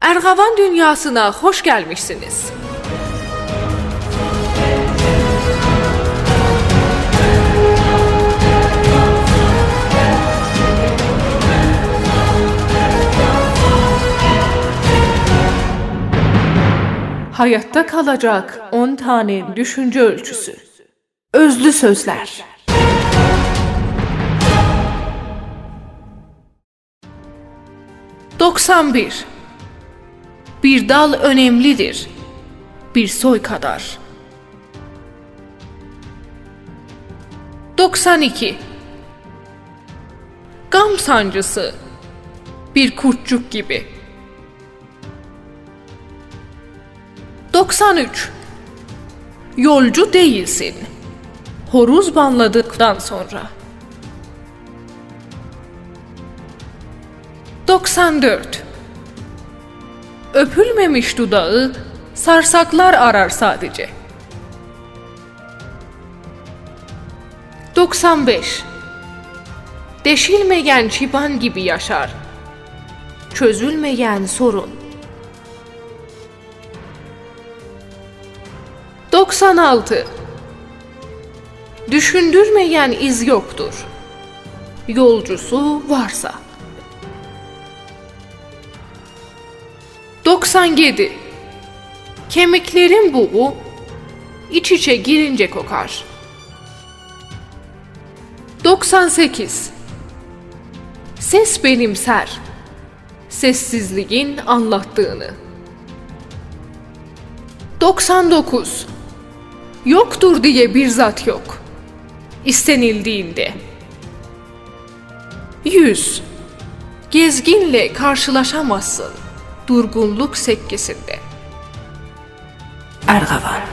Ergavan dünyasına hoş gelmişsiniz. Hayatta kalacak 10 tane düşünce ölçüsü. Özlü sözler. Doksan bir. Bir dal önemlidir. Bir soy kadar. 92. Gam sancısı. Bir kurtçuk gibi. 93. Yolcu değilsin. Horuz banladıktan sonra. 94. Öpülmemiş dudağı sarsaklar arar sadece. 95. Deşilmeyen çiban gibi yaşar. Çözülmeyen sorun. 96. Düşündürmeyen iz yoktur. Yolcusu varsa. 97. Kemiklerin buğu iç içe girince kokar. 98. Ses benimser. Sessizliğin anlattığını. 99. Yoktur diye bir zat yok. İstenildiğinde. 100. Gezginle karşılaşamazsın durgunluk sekkesinde. Ergavan